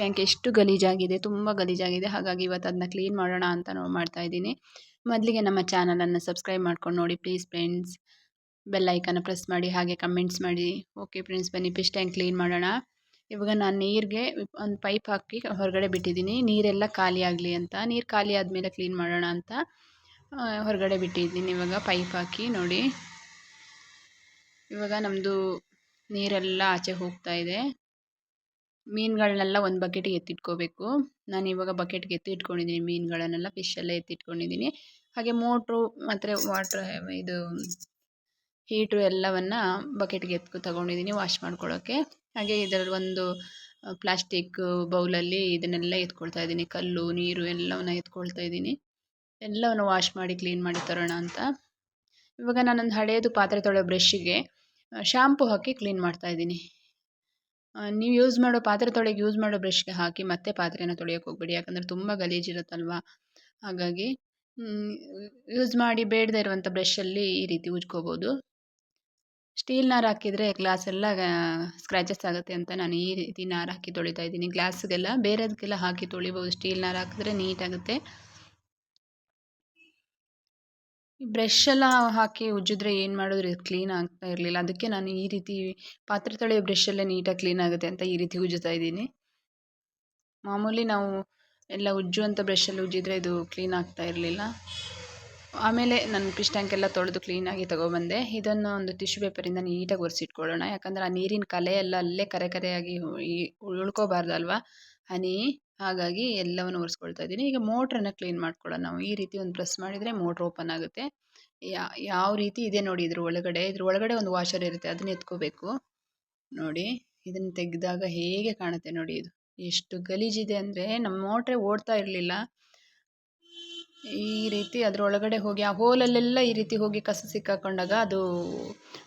Tank ಎಷ್ಟು ಗಲೀಜಾಗಿದೆ, ತುಂಬ ಗಲೀಜಾಗಿದೆ, ಹಾಗಾಗಿ ಇವತ್ತು ಅದನ್ನ ಕ್ಲೀನ್ ಮಾಡೋಣ ಅಂತ ಮಾಡ್ತಾ ಇದ್ದೀನಿ. ಮೊದಲಿಗೆ ನಮ್ಮ ಚಾನಲನ್ನು ಸಬ್ಸ್ಕ್ರೈಬ್ ಮಾಡ್ಕೊಂಡು ನೋಡಿ ಪ್ಲೀಸ್ ಫ್ರೆಂಡ್ಸ್ ಬೆಲ್ ಐಕನ್ನ ಪ್ರೆಸ್ ಮಾಡಿ, ಹಾಗೆ ಕಮೆಂಟ್ಸ್ ಮಾಡಿ. ಓಕೆ ಫ್ರೆಂಡ್ಸ್ ಬನ್ನಿ ಫಿಶ್ ಟ್ಯಾಂಕ್ ಕ್ಲೀನ್ ಮಾಡೋಣ. ಇವಾಗ ನಾನು ನೀರಿಗೆ ಒಂದು ಪೈಪ್ ಹಾಕಿ ಹೊರಗಡೆ ಬಿಟ್ಟಿದ್ದೀನಿ. ನೀರೆಲ್ಲ ಖಾಲಿ ಆಗಲಿ ಅಂತ. ನೀರು ಖಾಲಿ ಆದಮೇಲೆ ಕ್ಲೀನ್ ಮಾಡೋಣ ಅಂತ ಹೊರಗಡೆ ಬಿಟ್ಟಿದ್ದೀನಿ ಇವಾಗ ಪೈಪ್ ಹಾಕಿ ನೋಡಿ. ಇವಾಗ ನಮ್ಮದು ನೀರೆಲ್ಲ ಆಚೆ ಹೋಗ್ತಾ ಇದೆ. ಮೀನುಗಳನ್ನೆಲ್ಲ ಒಂದು ಬಕೆಟಿಗೆ ಎತ್ತಿಟ್ಕೋಬೇಕು. ನಾನು ಇವಾಗ ಬಕೆಟ್ಗೆ ಎತ್ತಿಟ್ಕೊಂಡಿದ್ದೀನಿ ಮೀನುಗಳನ್ನೆಲ್ಲ ಫಿಶೆಲ್ಲ ಎತ್ತಿಟ್ಕೊಂಡಿದ್ದೀನಿ ಹಾಗೆ ಮೋಟ್ರು ಮತ್ತು ವಾಟ್ರ್ ಇದು ಹೀಟ್ರು ಎಲ್ಲವನ್ನು ಬಕೆಟ್ಗೆ ಎತ್ಕೊ ತಗೊಂಡಿದ್ದೀನಿ ವಾಶ್ ಮಾಡ್ಕೊಳ್ಳೋಕ್ಕೆ ಹಾಗೆ ಇದರಲ್ಲಿ ಒಂದು ಪ್ಲಾಸ್ಟಿಕ್ ಬೌಲಲ್ಲಿ ಇದನ್ನೆಲ್ಲ ಎತ್ಕೊಳ್ತಾ ಇದ್ದೀನಿ ಕಲ್ಲು, ನೀರು ಎಲ್ಲವನ್ನು ಎತ್ಕೊಳ್ತಾ ಇದ್ದೀನಿ ಎಲ್ಲವನ್ನು ವಾಶ್ ಮಾಡಿ ಕ್ಲೀನ್ ಮಾಡಿ ತರೋಣ ಅಂತ. ಇವಾಗ ನಾನೊಂದು ಹಳೆಯದು ಪಾತ್ರೆ ತೊಳೆಯೋ ಬ್ರಷ್ಷಿಗೆ ಶ್ಯಾಂಪು ಹಾಕಿ ಕ್ಲೀನ್ ಮಾಡ್ತಾ ಇದ್ದೀನಿ ನೀವು ಯೂಸ್ ಮಾಡೋ ಪಾತ್ರೆ ತೊಳೆಗೆ ಯೂಸ್ ಮಾಡೋ ಬ್ರಷ್ಗೆ ಹಾಕಿ ಮತ್ತೆ ಪಾತ್ರೆನ ತೊಳೆಯೋಕೆ ಹೋಗ್ಬೇಡಿ. ಯಾಕಂದರೆ ತುಂಬ ಗಲೀಜಿರುತ್ತಲ್ವ? ಹಾಗಾಗಿ ಯೂಸ್ ಮಾಡಿ ಬೇಡದೇ ಇರುವಂಥ ಬ್ರಷಲ್ಲಿ ಈ ರೀತಿ ಉಜ್ಕೋಬೋದು. ಸ್ಟೀಲ್ ನಾರು ಹಾಕಿದರೆ ಗ್ಲಾಸ್ ಎಲ್ಲ ಸ್ಕ್ರ್ಯಾಚಸ್ ಆಗುತ್ತೆ ಅಂತ ನಾನು ಈ ರೀತಿ ನಾರು ಹಾಕಿ ತೊಳಿತಾ ಇದ್ದೀನಿ. ಗ್ಲಾಸ್ಗೆಲ್ಲ ಬೇರೆದಕ್ಕೆಲ್ಲ ಹಾಕಿ ತೊಳಿಬೋದು. ಸ್ಟೀಲ್ ನಾರು ಹಾಕಿದ್ರೆ ನೀಟಾಗುತ್ತೆ ಬ್ರಷ್ ಎಲ್ಲ ಹಾಕಿ ಉಜ್ಜಿದ್ರೆ ಏನು ಮಾಡಿದ್ರು ಕ್ಲೀನ್ ಆಗ್ತಾ ಇರಲಿಲ್ಲ. ಅದಕ್ಕೆ ನಾನು ಈ ರೀತಿ ಪಾತ್ರೆ ತೊಳೆಯೋ ಬ್ರಷಲ್ಲೇ ನೀಟಾಗಿ ಕ್ಲೀನ್ ಆಗುತ್ತೆ ಅಂತ ಈ ರೀತಿ ಉಜ್ಜುತ್ತಾ ಇದ್ದೀನಿ. ಮಾಮೂಲಿ ನಾವು ಎಲ್ಲ ಉಜ್ಜುವಂಥ ಬ್ರಷಲ್ಲಿ ಉಜ್ಜಿದ್ರೆ ಇದು ಕ್ಲೀನ್ ಆಗ್ತಾ ಇರಲಿಲ್ಲ. ಆಮೇಲೆ ನಾನು ಫಿಶ್ ಟ್ಯಾಂಕ್ ಎಲ್ಲ ತೊಳೆದು ಕ್ಲೀನಾಗಿ ತೊಗೊಬಂದೆ. ಇದನ್ನು ಒಂದು ಟಿಶ್ಯೂ ಪೇಪರಿಂದ ನೀಟಾಗಿ ಒರೆಸಿಟ್ಕೊಳ್ಳೋಣ. ಯಾಕಂದರೆ ಆ ನೀರಿನ ಕಲೆ ಎಲ್ಲ ಅಲ್ಲೇ ಕರೆ ಕರೆಯಾಗಿ ಉಳ್ಕೋಬಾರ್ದಲ್ವ? ಹನಿ, ಹಾಗಾಗಿ ಎಲ್ಲವನ್ನು ಒರೆಸ್ಕೊಳ್ತಾ ಇದ್ದೀನಿ. ಈಗ ಮೋಟ್ರನ್ನ ಕ್ಲೀನ್ ಮಾಡ್ಕೊಳ್ಳೋಣ ನಾವು. ಈ ರೀತಿ ಒಂದು ಪ್ರೆಸ್ ಮಾಡಿದರೆ ಮೋಟ್ರ್ ಓಪನ್ ಆಗುತ್ತೆ. ಯಾವ ರೀತಿ ಇದೆ ನೋಡಿ ಇದ್ರ ಒಳಗಡೆ. ಇದ್ರ ಒಳಗಡೆ ಒಂದು ವಾಷರ್ ಇರುತ್ತೆ. ಅದನ್ನ ಎತ್ಕೋಬೇಕು. ನೋಡಿ, ಇದನ್ನು ತೆಗೆದಾಗ ಹೇಗೆ ಕಾಣುತ್ತೆ ನೋಡಿ ಇದು. ಎಷ್ಟು ಗಲೀಜಿದೆ ಅಂದರೆ ನಮ್ಮ ಮೋಟ್ರೇ ಓಡ್ತಾ ಇರಲಿಲ್ಲ. ಈ ರೀತಿ ಅದರೊಳಗಡೆ ಹೋಗಿ, ಆ ಹೋಲಲ್ಲೆಲ್ಲ ಈ ರೀತಿ ಹೋಗಿ ಕಸ ಸಿಕ್ಕಾಕೊಂಡಾಗ ಅದು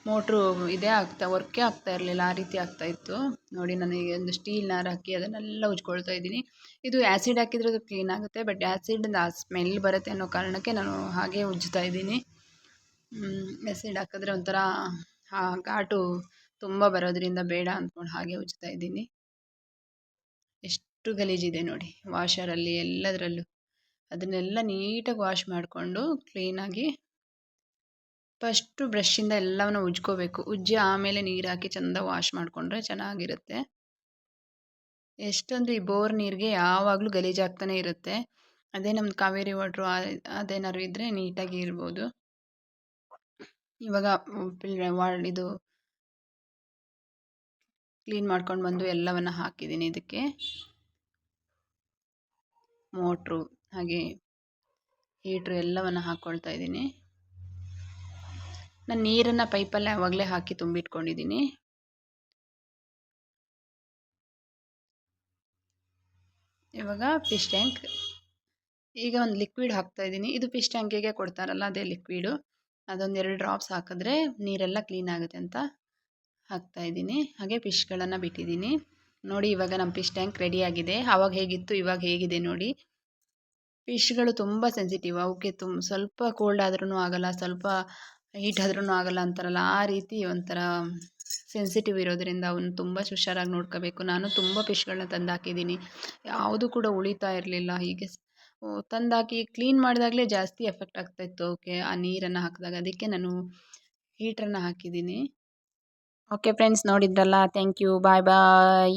ಮೋಟ್ರು ಇದೇ ಆಗ್ತಾ, ವರ್ಕೇ ಆಗ್ತಾ ಇರಲಿಲ್ಲ, ಆ ರೀತಿ ಆಗ್ತಾ ಇತ್ತು. ನೋಡಿ, ನನಗೆ ಒಂದು ಸ್ಟೀಲ್ ನಾರು ಹಾಕಿ ಅದನ್ನೆಲ್ಲ ಉಜ್ಕೊಳ್ತಾ ಇದ್ದೀನಿ. ಇದು ಆ್ಯಸಿಡ್ ಹಾಕಿದ್ರೆ ಅದು ಕ್ಲೀನ್ ಆಗುತ್ತೆ, ಬಟ್ ಆ್ಯಸಿಡ್ ಆ ಸ್ಮೆಲ್ ಬರುತ್ತೆ ಅನ್ನೋ ಕಾರಣಕ್ಕೆ ನಾನು ಹಾಗೆ ಉಜ್ತಾ ಇದ್ದೀನಿ. ಆ್ಯಸಿಡ್ ಹಾಕಿದ್ರೆ ಒಂಥರ ಘಾಟು ತುಂಬ ಬರೋದ್ರಿಂದ ಬೇಡ ಅಂದ್ಕೊಂಡು ಹಾಗೆ ಉಜ್ತಾ ಇದ್ದೀನಿ. ಎಷ್ಟು ಗಲೀಜಿದೆ ನೋಡಿ, ವಾಷರಲ್ಲಿ ಎಲ್ಲದರಲ್ಲೂ. ಅದನ್ನೆಲ್ಲ ನೀಟಾಗಿ ವಾಶ್ ಮಾಡಿಕೊಂಡು ಕ್ಲೀನಾಗಿ ಫಸ್ಟು ಬ್ರಷ್ಷಿಂದ ಎಲ್ಲವನ್ನು ಉಜ್ಕೋಬೇಕು. ಉಜ್ಜಿ ಆಮೇಲೆ ನೀರು ಹಾಕಿ ಚೆಂದ ವಾಶ್ ಮಾಡಿಕೊಂಡ್ರೆ ಚೆನ್ನಾಗಿರುತ್ತೆ. ಎಷ್ಟೊಂದು ಈ ಬೋರ್ ನೀರಿಗೆ ಯಾವಾಗಲೂ ಗಲೀಜಾಗ್ತಾನೆ ಇರುತ್ತೆ. ಅದೇ ನಮ್ಮದು ಕಾವೇರಿ ವಾಟ್ರು ಅದೇನಾದ್ರು ಇದ್ದರೆ ನೀಟಾಗಿ ಇರ್ಬೋದು. ಇವಾಗ ಇದು ಕ್ಲೀನ್ ಮಾಡ್ಕೊಂಡು ಬಂದು ಎಲ್ಲವನ್ನು ಹಾಕಿದ್ದೀನಿ ಇದಕ್ಕೆ. ಮೋಟ್ರು, ಹಾಗೆ ಹೀಟ್ರು ಎಲ್ಲವನ್ನು ಹಾಕ್ಕೊಳ್ತಾ ಇದ್ದೀನಿ. ನಾನು ನೀರನ್ನು ಪೈಪಲ್ಲೇ ಆವಾಗಲೇ ಹಾಕಿ ತುಂಬಿಟ್ಕೊಂಡಿದ್ದೀನಿ. ಇವಾಗ ಫಿಶ್ ಟ್ಯಾಂಕ್. ಈಗ ಒಂದು ಲಿಕ್ವಿಡ್ ಹಾಕ್ತಾ ಇದ್ದೀನಿ. ಇದು ಫಿಶ್ ಟ್ಯಾಂಕಿಗೆ ಕೊಡ್ತಾರಲ್ಲ, ಅದೇ ಲಿಕ್ವಿಡು. ಅದೊಂದು ಎರಡು ಡ್ರಾಪ್ಸ್ ಹಾಕಿದ್ರೆ ನೀರೆಲ್ಲ ಕ್ಲೀನ್ ಆಗುತ್ತೆ ಅಂತ ಹಾಕ್ತಾ ಇದ್ದೀನಿ. ಹಾಗೆ ಫಿಶ್ಗಳನ್ನು ಬಿಟ್ಟಿದ್ದೀನಿ. ನೋಡಿ ಇವಾಗ ನಮ್ಮ ಫಿಶ್ ಟ್ಯಾಂಕ್ ರೆಡಿಯಾಗಿದೆ ಆವಾಗ ಹೇಗಿತ್ತು, ಇವಾಗ ಹೇಗಿದೆ ನೋಡಿ. ಫಿಶ್ಗಳು ತುಂಬ ಸೆನ್ಸಿಟಿವ್, ಅವಕ್ಕೆ ತುಂಬ ಸ್ವಲ್ಪ ಕೋಲ್ಡ್ ಆದ್ರೂ ಆಗಲ್ಲ, ಸ್ವಲ್ಪ ಹೀಟ್ ಆದ್ರೂ ಆಗಲ್ಲ ಅಂತಾರಲ್ಲ, ಆ ರೀತಿ ಒಂಥರ ಸೆನ್ಸಿಟಿವ್ ಇರೋದ್ರಿಂದ ಅವನು ತುಂಬ ಹುಷಾರಾಗಿ ನೋಡ್ಕೋಬೇಕು. ನಾನು ತುಂಬ ಫಿಶ್ಗಳನ್ನ ತಂದಾಕಿದ್ದೀನಿ. ಯಾವುದು ಕೂಡ ಉಳಿತಾ ಇರಲಿಲ್ಲ, ಹೀಗೆ ತಂದಾಕಿ ಕ್ಲೀನ್ ಮಾಡಿದಾಗಲೇ ಜಾಸ್ತಿ ಎಫೆಕ್ಟ್ ಆಗ್ತಾಯಿತ್ತು ಅವಕ್ಕೆ, ಆ ನೀರನ್ನು ಹಾಕಿದಾಗ. ಅದಕ್ಕೆ ನಾನು ಹೀಟ್ರನ್ನು ಹಾಕಿದ್ದೀನಿ. ಓಕೆ ಫ್ರೆಂಡ್ಸ್, ನೋಡಿದ್ರಲ್ಲ, ಥ್ಯಾಂಕ್ ಯು, ಬಾಯ್ ಬಾಯ್.